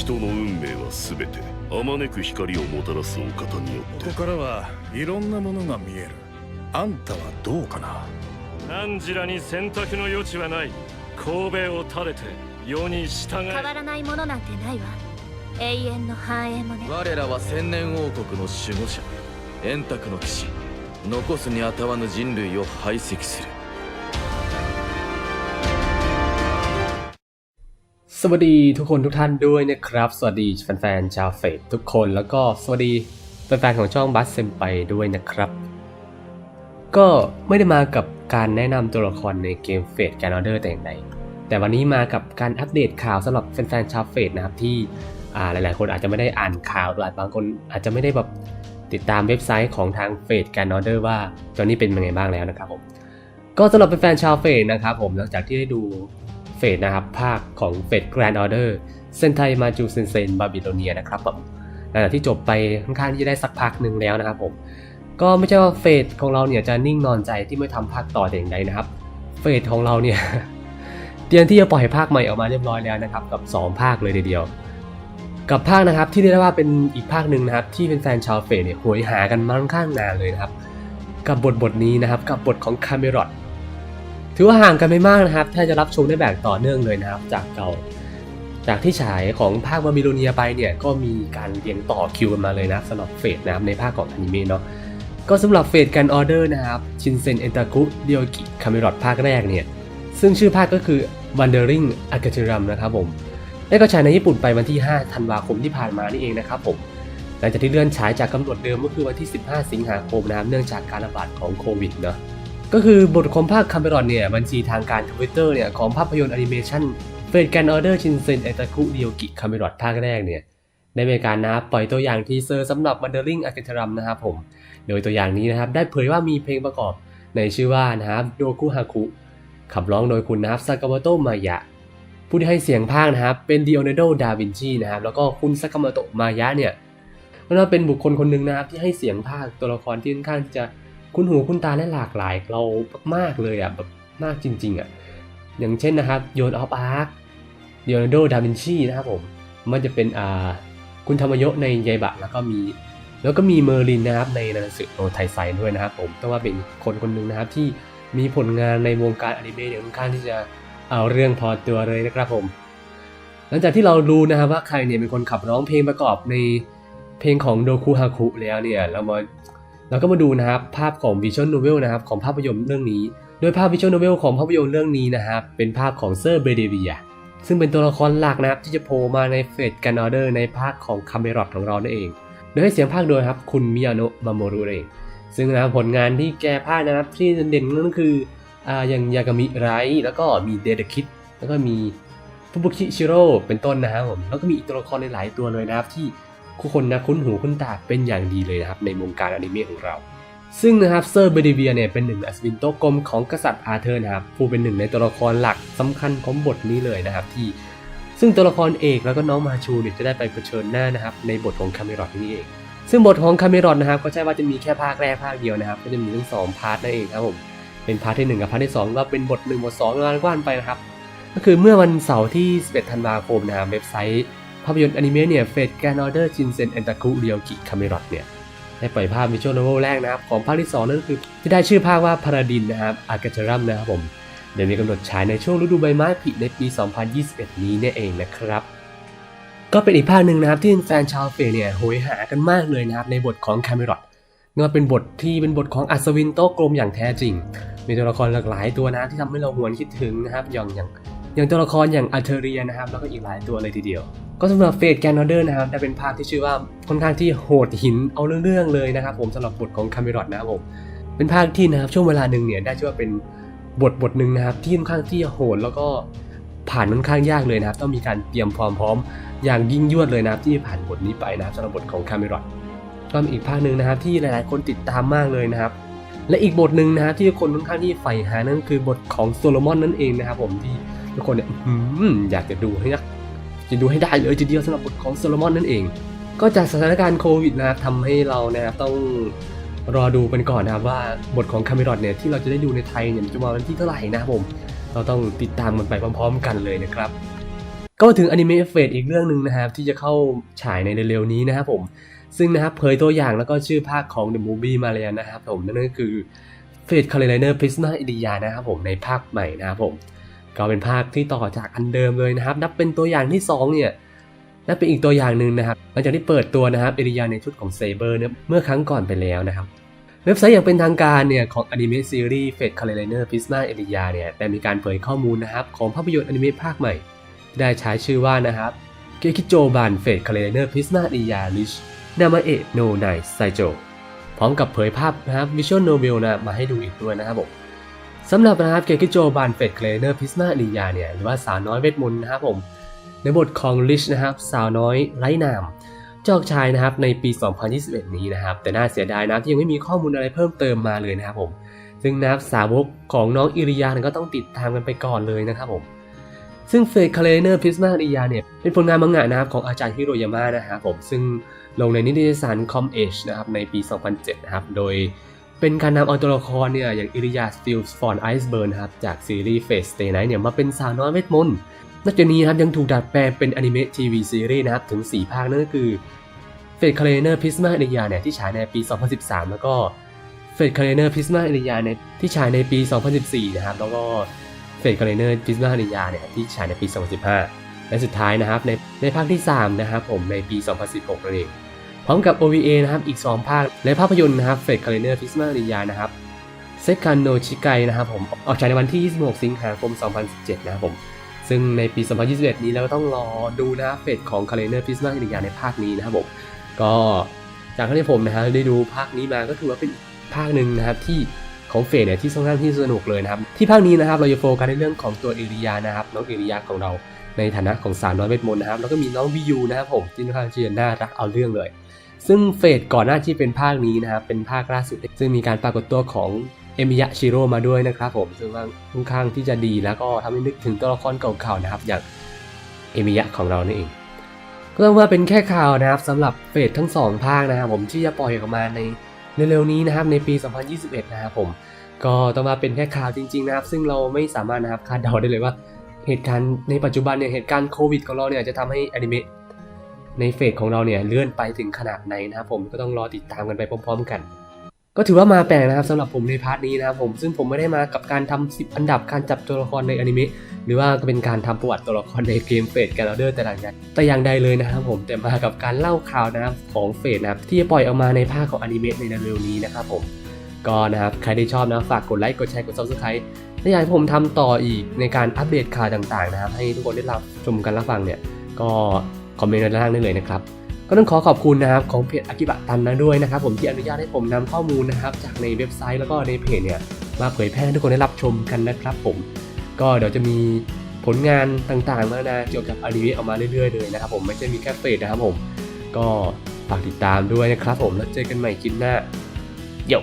人の運命は全てあまねく光をもたらすお方によって。ここからはいろんなものが見える。あんたはどうかな？汝らに選択の余地はない。神戸を垂れて世に従え。変わらないものなんてないわ。永遠の繁栄もね。我らは千年王国の守護者。円卓の騎士。残すにあたわぬ人類を排斥する สวัสดีทุกคนทุกท่านด้วยนะครับ สวัสดีแฟนๆชาวเฟดทุกคนแล้วก็สวัสดีแฟนๆของช่องบัสเซมไปด้วยนะครับ ก็ไม่ได้มากับการแนะนำตัวละครในเกมเฟดแกนอเดอร์แต่อย่างใดแต่วันนี้มากับการอัปเดตข่าวสำหรับแฟนๆชาวเฟดนะครับที่หลายๆ คนอาจจะไม่ได้อ่านข่าวหรือบางคนอาจจะไม่ได้แบบติดตามเว็บไซต์ของทางเฟดแกนอเดอร์ว่าตอนนี้เป็นยังไงบ้างแล้วนะครับผมก็สำหรับแฟนๆชาวเฟดนะครับผมหลังจากที่ได้ดู เฟดนะครับ ภาคของเฟดแกรนด์ออเดอร์เซนไทมาจูเซนเซนบาบิโลเนียนะครับผมหลังจากที่จบไปค่อนข้างที่จะได้สักพักหนึ่งแล้วนะครับผม ก็ไม่ใช่ว่าเฟดของเราเนี่ยจะนิ่งนอนใจที่ไม่ทำภาคต่อแต่อย่างใดนะครับ เฟดของเราเนี่ยเตรียมที่จะปล่อยภาคใหม่ออกมาเรียบร้อยแล้วนะครับ กับ 2 ภาคเลยทีเดียว กับภาคนะครับที่เรียกได้ว่าเป็นอีกภาคหนึ่งนะครับ ที่เป็นแฟนชาวเฟดเนี่ยโหยหากันมาค่อนข้างนานเลยนะครับ กับบทบทนี้นะครับกับบทของคาเมรอด ถือว่าห่างกันไม่มากนะครับ ถ้าจะรับชมได้แบบต่อเนื่องเลยนะครับ จากเก่า จากที่ฉายของภาคบาบิโลเนียไปเนี่ย ก็มีการเรียงต่อคิวกันมาเลยนะสำหรับเฟสนะครับในภาคของอนิเมะเนาะ ก็สำหรับเฟสกันออเดอร์นะครับชินเซนเอนตาคุเดียวกิคาเมรอดภาคแรกเนี่ย ซึ่งชื่อภาคก็คือ Wandering a k a t u r a m นะครับผมได้ก็ฉายในญี่ปุ่นไปวันที่ 5 ธันวาคมที่ผ่านมานี่เองนะครับผมหลังจากที่เลื่อนฉายจากกำหนดเดิมก็คือวันที่ 15 สิงหาคมนะครับเนื่องจากการระบาดของโควิดเนาะ ก็คือบทของภาคคาเมรอนเนี่ยบัญชีทางการทวิตเตอร์เนี่ยของภาพยนตร์แอนิเมชันเฟดแกนออเดอร์ชินเซนเอตาคุเดียวกิคาเมรอนภาคแรกเนี่ยได้มีการนะปล่อยตัวอย่างทีเซอร์สำหรับ Wandering a k a t u r a m นะครับผม โดยตัวอย่างนี้นะครับได้เผยว่ามีเพลงประกอบในชื่อว่านะครับโดคุฮาคุขับร้องโดยคุณนะครับซากามโตะมายะ ผู้ที่ให้เสียงภาคนะครับเป็นดิโอนโดดาวินชีนะครับแล้วก็คุณซากามโตะมายะเนี่ยก็เป็นบุคคลคนหนึ่งนะครับที่ให้เสียงภาคตัวละครที่ค่อนข้างจะ คุ้นหูคุ้นตาและหลากหลายเรามากๆเลยอะแบบมากจริง ๆอะอย่างเช่นนะครับโยนออฟอาร์คดิโอนาโดดาวินชีนะครับผมมันจะเป็นอ่าคุณธรรมยะในยายบะแล้วก็มีแล้วก็มีเมอร์ลินนะครับในนันสึโนไทไซด้วยนะครับผมต้องว่าเป็นคนคนหนึ่งนะครับที่มีผลงานในวงการอนิเมะเนี่ยค่อนข้างที่จะเอาเรื่องพอตัวเลยนะครับผม หลังจากที่เรารู้นะครับว่าใครเนี่ยเป็นคนขับร้องเพลงประกอบในเพลงของโดคุฮาคุแล้วเนี่ยเรามา เราก็มาดูนะครับภาพของวิชวลโนเวลนะครับของภาพยนตร์เรื่องนี้ โดยภาพวิชวลโนเวลของภาพยนตร์เรื่องนี้นะครับเป็นภาพของเซอร์เบเดเวียซึ่งเป็นตัวละครหลักนะครับที่จะโผล่มาในเฟสกันออเดอร์ในภาคของคาเมรอดของเรานั่นเอง โดยให้เสียงภาคโดยครับคุณมิยาโนะมาโมรุเอง ซึ่งนะครับผลงานที่แกภาคนะครับที่เด่นๆนั่นก็คืออ่าอย่างยากามิไรแล้วก็มีเดดคิดแล้วก็มีฟุบุคิชิโร่เป็นต้นนะครับผมแล้วก็มีอีกตัวละครหลายๆตัวเลยนะครับที่ ผู้คนนะคุ้นหูคุ้นตาเป็นอย่างดีเลยนะครับในวงการอนิเมะของเรา ซึ่งนะครับเซอร์เบเดเวียเนี่ยเป็นหนึ่งอัศวินโต๊ะกลมของกษัตริย์อาเธอร์นะครับผู้เป็นหนึ่งในตัวละครหลักสำคัญของบทนี้เลยนะครับที่ ซึ่งตัวละครเอกแล้วก็น้องมาชูเนี่ยจะได้ไปเผชิญหน้านะครับในบทของคาเมรอดนี่เองซึ่งบทของคาเมรอนนะครับก็ใช่ว่าจะมีแค่ภาคแรกภาคเดียวนะครับก็จะมีทั้งสองพาร์ทนั่นเองครับผมเป็นพาร์ทที่1กับพาร์ทที่2ก็เป็นบท1บท2งานกว้านไปนะครับก็คือเมื่อวันเสาร์ที่11ธันวาคมนะครับเว็บไซต์ ภาพยนตร์อนิเมะเนี่ยเฟดแกนอเดอร์จินเซนเอนตาคุเรียวกิคาเมรอนเนี่ยได้ปล่อยภาพวิชวลโนเวลแรกนะครับ ของภาคที่ 2 นั่นคือ ที่ได้ชื่อภาคว่าพาราดินนะครับอากาเทรัมนะครับผมเดี๋ยวมีกำหนดฉายในช่วงฤดูใบไม้ผลิในปี 2021 นี้นี่เองนะครับ ก็เป็นอีกภาคหนึ่งนะครับที่แฟนชาวเฟยเนี่ยโหยหากันมากเลยนะครับในบทของคาเมรอดเนี่ว่าเป็นบทที่เป็นบทของอัศวินโตกลมอย่างแท้จริง มีตัวละครหลากหลายตัวนะที่ทำให้เราหวนคิดถึงนะครับอย่างอย่าง อย่างตัวละครอย่างอัลเทเรียนะครับแล้วก็อีกหลายตัวเลยทีเดียว ก็สำหรับเฟดแกนอเดอร์นะครับได้เป็นภาคที่ชื่อว่าค่อนข้างที่โหดหินเอาเรื่องๆเลยนะครับผมสำหรับบทของคาเมรอดนะครับผมเป็นภาคที่นะครับช่วงเวลาหนึ่งเนี่ยได้ชื่อว่าเป็นบทบทหนึ่งนะครับที่ค่อนข้างที่โหดแล้วก็ผ่านค่อนข้างยากเลยนะครับ ต้องมีการเตรียมความพร้อมอย่างยิ่งยวดเลยนะครับที่ผ่านบทนี้ไปนะครับสำหรับบทของคาเมรอนก็มีอีกภาคหนึ่งนะครับที่หลายๆ คนติดตามมากเลยนะครับ และอีกบทหนึ่งนะครับที่คนค่อนข้างที่ใฝ่หานั่นคือบทของโซโลมอนนั่นเองนะครับผมที่ ทุกคนเนี่ยอยากจะดูให้นะจะดูให้ได้เลยทีเดียวสำหรับบทของโซโลมอนนั่นเอง ก็จากสถานการณ์โควิดนะครับทำให้เรานะครับต้องรอดูกันก่อนนะครับว่าบทของคาเมรอนเนี่ยที่เราจะได้ดูในไทยเนี่ยจะมาวันที่เท่าไหร่นะครับผม เราต้องติดตามมันไปพร้อม ๆ กันเลยนะครับ ก็ถึงอนิเมะเฟสอีกเรื่องหนึ่งนะครับที่จะเข้าฉายในเร็วๆนี้นะครับผม ซึ่งนะครับเผยตัวอย่างแล้วก็ชื่อภาคของ The Movie มาแล้วนะครับผมนั่นก็คือเฟสคาร์เลเนอร์พิสมาอิดิยานะครับผมในภาคใหม่นะครับผม ก็เป็นภาคที่ต่อจากอันเดิมเลยนะครับ นับเป็นตัวอย่างที่สองเนี่ยนับเป็นอีกตัวอย่างหนึ่งนะครับหลังจากที่เปิดตัวนะครับเอริยาในชุดของเซเบอร์เนี่ยเมื่อครั้งก่อนไปแล้วนะครับ เว็บไซต์อย่างเป็นทางการเนี่ยของอนิเมะซีรีส์เฟดคาร์เลเนอร์พิสมาเอริยาเนี่ยได้มีการเผยข้อมูลนะครับของภาพยนตร์อนิเมะภาคใหม่ ได้ใช้ชื่อว่านะครับเกคิโจบันเฟดคาร์เลเนอร์พิสมาเอริยาลิชนามาเอะโนไนไซโจพร้อมกับเผยภาพนะครับวิชวลโนเวลนะมาให้ดูอีกด้วยนะครับผม สำหรับนะครับเกคิโจบานเฟดเคลเนอร์พิสมาลียาเนี่ยหรือว่าสาวน้อยเวทมนต์นะครับผม ในบทของลิชนะครับสาวน้อยไร้นามจอกชายนะครับในปี 2021 นี้นะครับ แต่น่าเสียดายนะที่ยังไม่มีข้อมูลอะไรเพิ่มเติมมาเลยนะครับผม ซึ่งนับสาวกของน้องอิริยาเนี่ยก็ต้องติดตามกันไปก่อนเลยนะครับผม ซึ่งเฟดคาเลเนอร์พิสมาริยาเนี่ยเป็นผลงานมังงะนะครับของอาจารย์ฮิโรยาม่านะครับผมซึ่งลงในนิตยสารคอมเอชนะครับในปี 2007 นะครับ โดย เป็นการนำเอาตัวละครเนี่ยอย่างอิริยาสติลส์ฟอนไอซ์เบิร์นครับจากซีรีส์เฟสเต y ไนท์เนี่ยมาเป็นสาวน้อยเวทมนต์นอกจากนี้นะครับยังถูกดัดแปลงเป็นอนิเมะทีวีซีรีส์นะครับถึง 4 ภาคนั่นก็คือเฟดคาเลเนอร์พิสมาเอริยาเนี่ยที่ฉายในปี 2013 แล้วก็เฟดคาเลเนอร์พิสมาเอริยาเนี่ยที่ฉายในปี 2014 นะครับแล้วก็เฟดคาเลเนอร์พิสมาเอริยาเนี่ยที่ฉายในปี 2015 และสุดท้ายนะครับในในภาคที่ 3 นะครับผมในปี 2016นั่นเอง พร้อมกับ OVA นะครับอีก 2 ภาค และภาพยนตร์นะครับเฟดคาเลเนอร์พิสมาริยานะครับเซคันโนชิไกนะครับผมออกฉายในวันที่ 26 สิงหาคม 2017 นะครับผมซึ่งในปี 2021 นี้เราก็ต้องรอดูนะครับเฟดของคาเลเนอร์พิสมาริยาในภาคนี้นะครับผมก็จากที่ผมนะฮะได้ดูภาคนี้มาก็ถือว่าเป็นภาคหนึ่งนะครับที่ของเฟดเนี่ยที่ค่อนข้างที่สนุกเลยนะครับที่ภาคนี้นะครับเราจะโฟกัสในเรื่องของตัวเอริยานะครับน้องเอริยาของเรา ในฐานะของสาวน้อยเวทมนต์นะครับ แล้วก็มีน้องบิยูนะครับผมที่ค่อนข้างที่จะน่ารักเอาเรื่องเลย ซึ่งเฟดก่อนหน้าที่เป็นภาคนี้นะครับ เป็นภาคล่าสุด ซึ่งมีการปรากฏตัวของเอมิยะชิโร่มาด้วยนะครับผมซึ่งค่อนข้างที่จะดีแล้วก็ทำให้นึกถึงตัวละครเก่าๆนะครับอย่างเอมิยะของเรานี่เองก็ต้องว่าเป็นแค่ข่าวนะครับสำหรับเฟสทั้ง 2 ภาคนะครับผมที่จะปล่อยออกมาในเร็วๆนี้นะครับในปี 2021 นะครับผมก็ต้องมาเป็นแค่ข่าวจริงๆนะครับ ซึ่งเราไม่สามารถนะครับคาดเดาได้เลยว่า เหตุการณ์ในปัจจุบันเนี่ยเหตุการณ์โควิดของเราเนี่ยจะทำให้อนิเมะในเฟสของเราเนี่ยเลื่อนไปถึงขนาดไหนนะครับผมก็ต้องรอติดตามกันไปพร้อม ๆ กัน ก็ถือว่ามาแปลกนะครับสำหรับผมในพาร์ทนี้นะครับผมซึ่งผมไม่ได้มากับการทำ10 อันดับการจับตัวละครในอนิเมะหรือว่าก็เป็นการทำประวัติตัวละครในเกมเฟสแกลเดอร์แต่ละอย่างแต่อย่างใดเลยนะครับผมแต่มากับการเล่าข่าวนะครับของเฟสนะครับที่จะปล่อยออกมาในภาคของอนิเมะในเร็วนี้นะครับผม ก็นะครับใครที่ชอบนะฝากกดไลค์กดแชร์กด subscribe ถ้าอยากให้ผมทำต่ออีกในการอัปเดตข่าวต่างๆนะครับ ให้ทุกคนได้รับชมกันรับฟังเนี่ยก็คอมเมนต์ด้านล่างได้เลยนะครับก็ต้องขอขอบคุณนะครับของเพจอากิบะตันนะด้วยนะครับ ผมที่อนุญาตให้ผมนำข้อมูลนะครับ จากในเว็บไซต์แล้วก็ในเพจเนี่ยมาเผยแพร่ให้ทุกคนได้รับชมกันนะครับ ผม ก็เดี๋ยวจะมีผลงานต่างๆแล้วนะเกี่ยวกับอนิเมะออกมาเรื่อยๆเลยนะครับผมไม่ใช่มีแค่เฟสนะครับผม ก็ฝากติดตามด้วยนะครับผมแล้วเจอกันใหม่คลิปหน้าเดี๋ยว